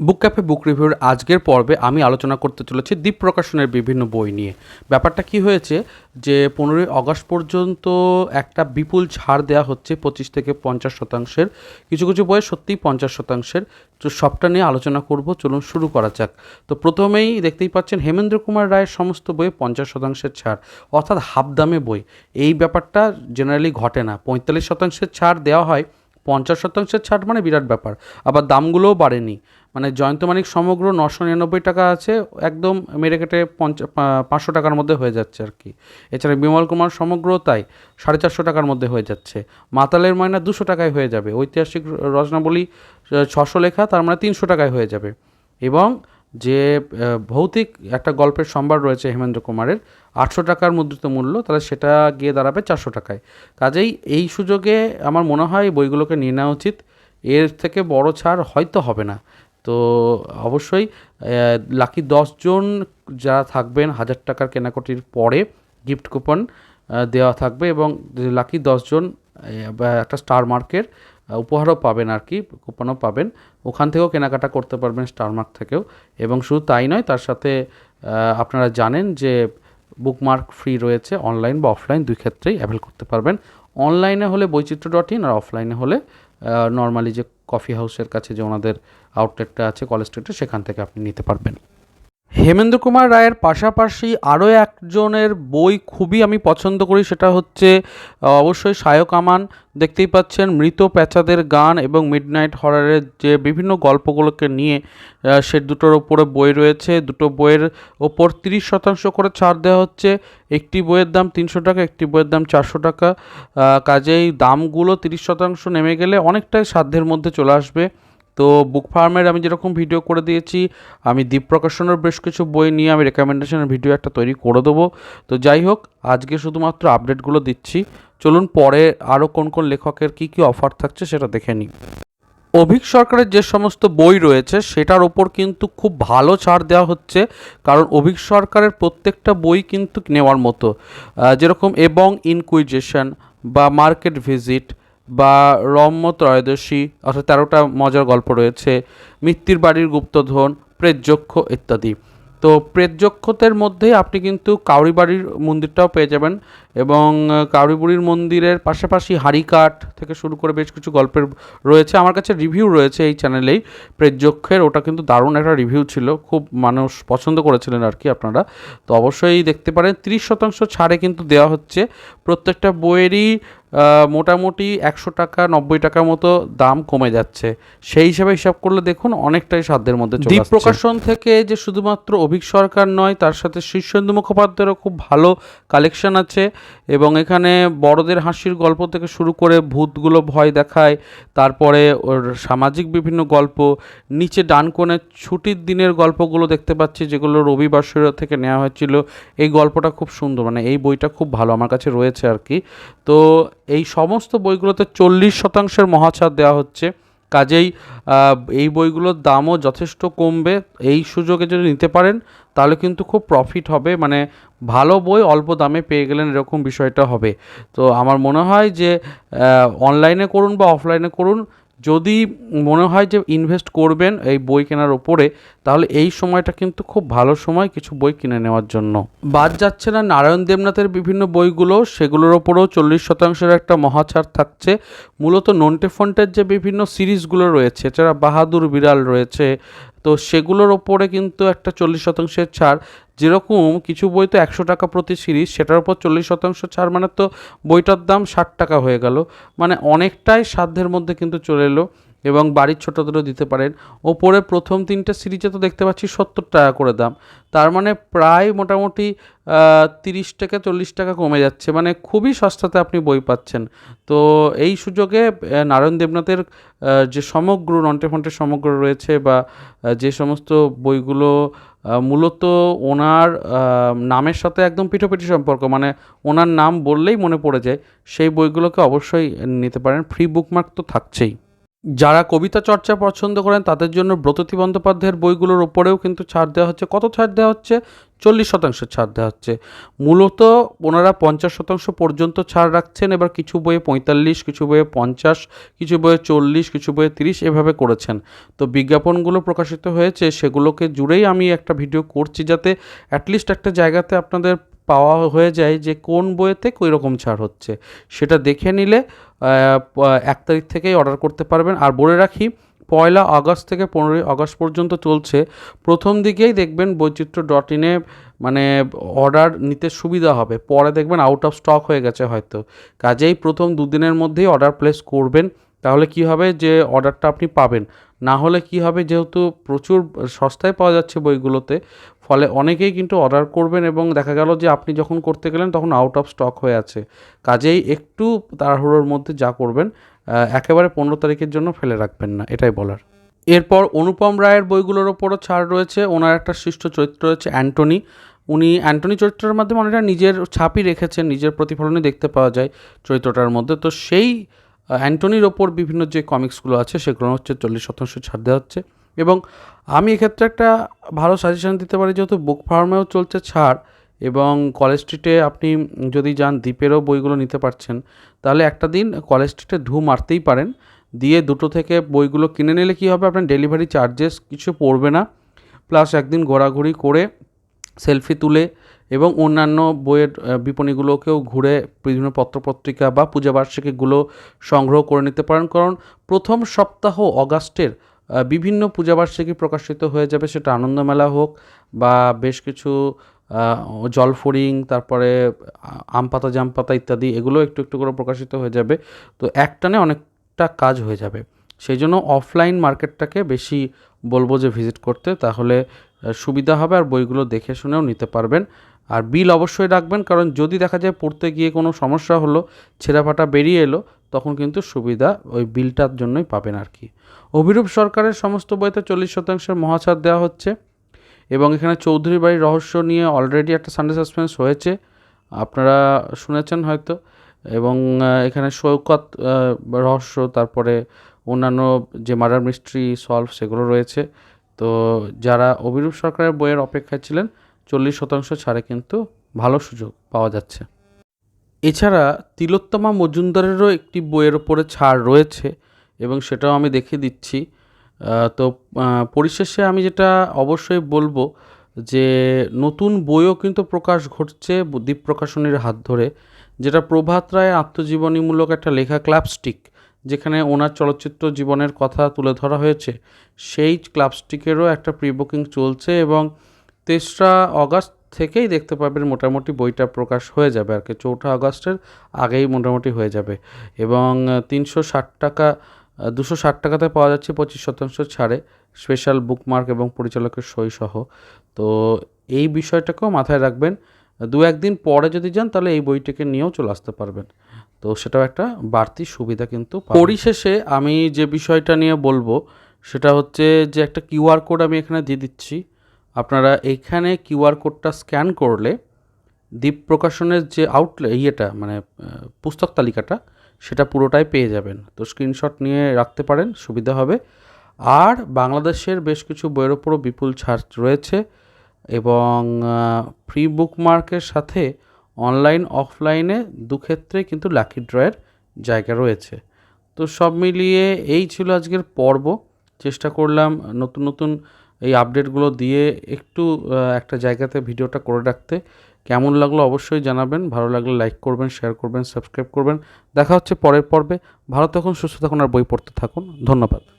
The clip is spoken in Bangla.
বুক ক্যাফে, বুক রিভিউর আজকের পর্বে আমি আলোচনা করতে চলেছি দ্বীপ প্রকাশনের বিভিন্ন বই নিয়ে। ব্যাপারটা কি হয়েছে যে পনেরোই অগস্ট পর্যন্ত একটা বিপুল ছাড় দেওয়া হচ্ছে পঁচিশ থেকে পঞ্চাশ শতাংশের। কিছু কিছু বইয়ে সত্যিই পঞ্চাশ শতাংশের। তো সবটা নিয়ে আলোচনা করব, চলুন শুরু করা যাক। তো প্রথমেই দেখতেই পাচ্ছেন, হেমেন্দ্র কুমার রায়ের সমস্ত বইয়ে পঞ্চাশ শতাংশের ছাড়, অর্থাৎ হাফ দামে বই। এই ব্যাপারটা জেনারেলি ঘটে না। পঁয়তাল্লিশ শতাংশের ছাড় দেওয়া হয় পঞ্চাশ শতাংশের ছাড় মানে বিরাট ব্যাপার। আবার দামগুলোও বাড়েনি। মানে জয়ন্ত মানিক সমগ্র নশো নিরানব্বই টাকা আছে, একদম মেরে কেটে পঞ্চা পাঁচশো টাকার মধ্যে হয়ে যাচ্ছে আর কি। এছাড়া বিমল কুমার সমগ্র তাই সাড়ে চারশো টাকার মধ্যে হয়ে যাচ্ছে। মাতালের ময়না দুশো টাকায় হয়ে যাবে। ঐতিহাসিক রচনাবলী ছশো লেখা, তার মানে তিনশো টাকায় হয়ে যাবে। এবং যে ভৌতিক একটা গল্পের সম্ভার রয়েছে হেমেন্দ্র কুমারের, আটশো টাকার মুদ্রিত মূল্য, তাহলে সেটা গিয়ে দাঁড়াবে চারশো টাকায়। কাজেই এই সুযোগে আমার মনে হয় বইগুলোকে নিয়ে নেওয়া উচিত। এর থেকে বড় ছাড় হয়তো হবে না। তো অবশ্যই লাকি জন যারা থাকবেন, হাজার টাকার কেনাকাটির পরে গিফট কুপন দেওয়া থাকবে এবং লাকি দশজন একটা স্টার মার্কের উপহারও পাবেন আর কি, কুপনও পাবেন। ওখান থেকেও কেনাকাটা করতে পারবেন স্টারমার্ক থেকেও। এবং শুধু তাই নয়, তার সাথে আপনারা জানেন যে বুকমার্ক ফ্রি রয়েছে অনলাইন বা অফলাইন দুই ক্ষেত্রেই অ্যাভেল করতে পারবেন। অনলাইনে হলে বৈচিত্র্য ডট ইন আর অফলাইনে হলে নর্মালি যে কফি হাউসের কাছে যে ওনাদের আউটলেটটা আছে কলেজ স্ট্রিটে সেখান থেকে আপনি নিতে পারবেন। হেমেন্দ্র কুমার রায়ের পাশাপাশি আরও একজনের বই খুবই আমি পছন্দ করি, সেটা হচ্ছে অবশ্যই সায়ক আমান। দেখতেই পাচ্ছেন, মৃত প্যাচাদের গান এবং মিডনাইট হরারের যে বিভিন্ন গল্পগুলোকে নিয়ে সে দুটোর ওপরে বই রয়েছে। দুটো বইয়ের ওপর তিরিশ শতাংশ করে ছাড় দেওয়া হচ্ছে। একটি বইয়ের দাম তিনশো টাকা, একটি বইয়ের দাম চারশো টাকা। কাজেই দামগুলো তিরিশ শতাংশ নেমে গেলে অনেকটাই সাধ্যের মধ্যে চলে আসবে। তো বুক ফার্মের আমি যেরকম ভিডিও করে দিয়েছি, আমি দ্বীপ প্রকাশনের বেশ কিছু বই নিয়ে আমি রেকমেন্ডেশনের ভিডিও একটা তৈরি করে দেবো। তো যাই হোক, আজকে শুধুমাত্র আপডেটগুলো দিচ্ছি। চলুন পরে আরও কোন কোন লেখকের কী কী অফার থাকছে সেটা দেখে নিই। অভিক সরকারের যে সমস্ত বই রয়েছে, সেটার ওপর কিন্তু খুব ভালো ছাড় দেওয়া হচ্ছে, কারণ অভিক সরকারের প্রত্যেকটা বই কিন্তু নেওয়ার মতো। যেরকম এবং ইনকুইজেশন বা মার্কেট ভিজিট বা রম্য ত্রয়োদশী অর্থাৎ তেরোটা মজার গল্প রয়েছে মৃত্যুর বাড়ির গুপ্তধন, প্রেতযক্ষ ইত্যাদি। তো প্রেতযক্ষতের মধ্যেই আপনি কিন্তু কাউরিবাড়ির মন্দিরটাও পেয়ে যাবেন এবং কাউরিবুড়ির মন্দিরের পাশাপাশি হাড়িকাঠ থেকে শুরু করে বেশ কিছু গল্পের রয়েছে। আমার কাছে রিভিউ রয়েছে এই চ্যানেলেই। প্রেতযক্ষের ওটা কিন্তু দারুণ একটা রিভিউ ছিল, খুব মানুষ পছন্দ করেছিলেন আর কি আপনারা। তো অবশ্যই দেখতে পারেন। তিরিশ শতাংশ ছাড়ে কিন্তু দেওয়া হচ্ছে। প্রত্যেকটা বইয়েরই মোটামুটি একশো টাকা, নব্বই টাকার মতো দাম কমে যাচ্ছে। সেই হিসাবে হিসাব করলে দেখুন অনেকটাই সাধ্যের মধ্যে দ্বীপ প্রকাশন থেকে যে শুধুমাত্র অভিক সরকার নয়, তার সাথে শীর্ষেন্দু মুখোপাধ্যায়েরও খুব ভালো কালেকশন আছে এবং এখানে বড়দের হাসির গল্প থেকে শুরু করে ভূতগুলো ভয় দেখায়, তারপরে ওর সামাজিক বিভিন্ন গল্প, নিচে ডান কোণে ছুটির দিনের গল্পগুলো দেখতে পাচ্ছি, যেগুলো রবিবার থেকে নেওয়া হয়েছিল। এই গল্পটা খুব সুন্দর মানে এই বইটা খুব ভালো আমার কাছে রয়েছে আর কি। তো এই সমস্ত বইগুলোতে চল্লিশ শতাংশের মহাছাড় দেওয়া হচ্ছে। কাজেই এই বইগুলোর দামও যথেষ্ট কমবে। এই সুযোগে যদি নিতে পারেন, তাহলে কিন্তু খুব প্রফিট হবে। মানে ভালো বই অল্প দামে পেয়ে গেলেন এরকম বিষয়টা হবে। তো আমার মনে হয় যে অনলাইনে করুন বা অফলাইনে করুন, যদি মনে হয় যে ইনভেস্ট করবেন এই বই কেনার ওপরে তাহলে এই সময়টা কিন্তু খুব ভালো সময় কিছু বই কিনে নেওয়ার জন্য। বাদ যাচ্ছে না নারায়ণ দেবনাথের বিভিন্ন বইগুলো, সেগুলোর ওপরেও চল্লিশ শতাংশের একটা মহাছাড় থাকছে। মূলত নন্টে ফন্টের যে বিভিন্ন সিরিজগুলো রয়েছে, এছাড়া বাহাদুর বিড়াল রয়েছে, তো সেগুলোর ওপরে কিন্তু একটা চল্লিশ শতাংশের ছাড়। যেরকম কিছু বই তো একশো টাকা প্রতি সিরিজ, সেটার উপর চল্লিশ শতাংশ ছাড় মানে তো বইটার দাম ষাট টাকা হয়ে গেল। মানে অনেকটাই সাধ্যের মধ্যে কিন্তু চলে এলো। এবং বাড়ির ছোটোদেরও দিতে পারেন। ওপরে প্রথম তিনটে সিরিজে তো দেখতে পাচ্ছি সত্তর টাকা করে দাম। তার মানে প্রায় মোটামুটি তিরিশ টাকা চল্লিশ টাকা কমে যাচ্ছে। মানে খুবই সস্তাতে আপনি বই পাচ্ছেন। তো এই সুযোগে নারায়ণ দেবনাথের যে সমগ্র নন্টে ফন্টে সমগ্র রয়েছে বা যে সমস্ত বইগুলো মূলত ওনার নামের সাথে একদম পিঠোপিঠি সম্পর্ক মানে ওনার নাম বললেই মনে পড়ে যায়, সেই বইগুলোকে অবশ্যই নিতে পারেন। ফ্রি বুকমার্ক তো থাকছেই। যারা কবিতা চর্চা পছন্দ করেন, তাদের জন্য ব্রততী বন্দ্যোপাধ্যায়ের বইগুলোর ওপরেও কিন্তু ছাড় দেওয়া হচ্ছে। কত ছাড় দেওয়া হচ্ছে? চল্লিশ শতাংশ ছাড় দেওয়া হচ্ছে। মূলত ওনারা পঞ্চাশ শতাংশ পর্যন্ত ছাড় রাখছেন। এবার কিছু বইয়ে পঁয়তাল্লিশ, কিছু বইয়ে পঞ্চাশ, কিছু বইয়ে চল্লিশ, কিছু বইয়ে তিরিশ এভাবে করেছেন। তো বিজ্ঞাপনগুলো প্রকাশিত হয়েছে, সেগুলোকে জুড়েই আমি একটা ভিডিও করছি যাতে অ্যাটলিস্ট একটা জায়গাতে আপনাদের পাওয়া হয়ে যায় যে কোন বইয়েতে কী রকম ছাড় হচ্ছে। সেটা দেখে নিলে এক তারিখ থেকেই অর্ডার করতে পারবেন। আর বলে রাখি, পয়লা আগস্ট থেকে পনেরোই আগস্ট পর্যন্ত চলছে। প্রথম দিকেই দেখবেন বৈচিত্র্য ডট ইনে মানে অর্ডার নিতে সুবিধা হবে। পরে দেখবেন আউট অফ স্টক হয়ে গেছে হয়তো। কাজেই প্রথম দুদিনের মধ্যেই অর্ডার প্লেস করবেন। তাহলে কি হবে যে অর্ডারটা আপনি পাবেন। না হলে কি হবে যেহেতু প্রচুর সস্তায় পাওয়া যাচ্ছে বইগুলোতে, ফলে অনেকেই কিন্তু অর্ডার করবেন এবং দেখা গেল যে আপনি যখন করতে গেলেন তখন আউট অফ স্টক হয়ে আছে। কাজেই একটু তাড়াহুড়োর মধ্যে যা করবেন একেবারে পনেরো তারিখের জন্য ফেলে রাখবেন না, এটাই বলার। এরপর অনুপম রায়ের বইগুলোর ওপরও ছাড় রয়েছে। ওনার একটা সৃষ্ট চরিত্র রয়েছে অ্যান্টনি। উনি অ্যান্টনি চরিত্রের মাধ্যমে অনেকটা নিজের ছাপই রেখেছেন, নিজের প্রতিফলনই দেখতে পাওয়া যায় চরিত্রটার মধ্যে। তো সেই অ্যান্টনির ওপর বিভিন্ন যে কমিক্সগুলো আছে সেগুলো হচ্ছে চল্লিশ শতাংশ ছাড় দেওয়া হচ্ছে। এবং আমি এক্ষেত্রে একটা ভালো সাজেশন দিতে পারি, যেহেতু বুক ফার্মেও চলছে ছাড় এবং কলেজ স্ট্রিটে আপনি যদি যান, দ্বীপেরও বইগুলো নিতে পারছেন, তাহলে একটা দিন কলেজ স্ট্রিটে ঢু মারতেই পারেন। দিয়ে দুটো থেকে বইগুলো কিনে নিলে কী হবে? আপনার ডেলিভারি চার্জেস কিছু পড়বে না। প্লাস একদিন ঘোরাঘুরি করে সেলফি তুলে এবং অন্যান্য বইয়ের বিপণীগুলোকেও ঘুরে বিভিন্ন পত্রপত্রিকা বা পূজাবার্ষিকীগুলো সংগ্রহ করে নিতে পারেন। কারণ প্রথম সপ্তাহ অগাস্টের বিভিন্ন পূজাবার্ষিকী প্রকাশিত হয়ে যাবে। সেটা আনন্দমেলা হোক বা বেশ কিছু আহ, জলফড়িং তারপরে আ- আম পাতা জাম পাতা ইত্যাদি এগুলো একটু একটু করে প্রকাশিত হয়ে যাবে। তো একটানে অনেকটা কাজ হয়ে যাবে। সেই জন্য অফলাইন মার্কেটটাকে বেশি বলব যে ভিজিট করতে, তাহলে সুবিধা হবে আর বইগুলো দেখে শুনেও নিতে পারবেন। আর বিল অবশ্যই রাখবেন, কারণ যদি দেখা যায় পড়তে গিয়ে কোনো সমস্যা হলো, ছেঁড়াফাটা বেরিয়ে এলো, তখন কিন্তু সুবিধা ওই বিলটার জন্যই পাবেন আর কি। অভিরূপ সরকারের সমস্ত বইতে চল্লিশ শতাংশের মহাছাড় দেওয়া হচ্ছে এবং এখানে চৌধুরী বাড়ির রহস্য নিয়ে অলরেডি একটা সানডে সাসপেন্স হয়েছে, আপনারা শুনেছেন হয়তো। এবং এখানে সৈকত রহস্য, তারপরে অন্যান্য যে মার্ডার মিস্ট্রি সলভ সেগুলো রয়েছে। তো যারা অভিরূপ সরকারের বইয়ের অপেক্ষায় ছিলেন, চল্লিশ শতাংশ ছাড়ে কিন্তু ভালো সুযোগ পাওয়া যাচ্ছে। এছাড়া তিলোত্তমা মজুমদারেরও একটি বইয়ের ওপরে ছাড় রয়েছে এবং সেটাও আমি দেখিয়ে দিচ্ছি। তো পরিশেষে আমি যেটা অবশ্যই বলব যে, নতুন বইও কিন্তু প্রকাশ ঘটছে দ্বীপ প্রকাশনীর হাত ধরে, যেটা প্রভাত রায়ের আত্মজীবনীমূলক একটা লেখা ক্লাবস্টিক যেখানে ওনার চলচ্চিত্র জীবনের কথা তুলে ধরা হয়েছে, সেই ক্লাবস্টিকেরও একটা প্রি বুকিং চলছে এবং তেসরা অগাস্ট থেকেই দেখতে পাবেন মোটামুটি বইটা প্রকাশ হয়ে যাবে, আর কি চৌঠা আগস্টের আগেই মোটামুটি হয়ে যাবে। এবং তিনশো ষাট টাকা, দুশো ষাট টাকাতে পাওয়া যাচ্ছে পঁচিশ শতাংশ ছাড়ে, স্পেশাল বুকমার্ক এবং পরিচালকের সই সহ তো এই বিষয়টাকেও মাথায় রাখবেন দু একদিন পরে যদি যান তাহলে এই বইটিকে নিয়েও চলে আসতে পারবেন। তো সেটাও একটা বাড়তি সুবিধা কিন্তু পরিশেষে আমি যে বিষয়টা নিয়ে বলব, সেটা হচ্ছে যে একটা কিউআর কোড আমি এখানে দিয়ে দিচ্ছি। আপনারা এইখানে কিউআর কোডটা স্ক্যান করলে দ্বীপ প্রকাশনের যে আউটলে ইয়েটা মানে পুস্তক তালিকাটা, সেটা পুরোটাই পেয়ে যাবেন। তো স্ক্রিনশট নিয়ে রাখতে পারেন, সুবিধা হবে। আর বাংলাদেশের বেশ কিছু বইয়ের ওপরও বিপুল ছাড় রয়েছে এবং ফ্রি বুকমার্কের সাথে অনলাইন, অফলাইনে দুক্ষেত্রে কিন্তু লাকি ড্রয়ের জায়গা রয়েছে। তো সব মিলিয়ে এই ছিল আজকের পর্ব। চেষ্টা করলাম নতুন নতুন এই আপডেটগুলো দিয়ে একটু একটা জায়গাতে ভিডিওটা করে রাখতে। কেমন লাগল অবশ্যই জানাবেন। ভালো লাগলে লাইক করবেন শেয়ার করবেন সাবস্ক্রাইব করবেন। দেখা হচ্ছে পরের পর্বে। ভালো থাকুন, সুস্থ থাকুন আর বই পড়তে থাকুন। ধন্যবাদ।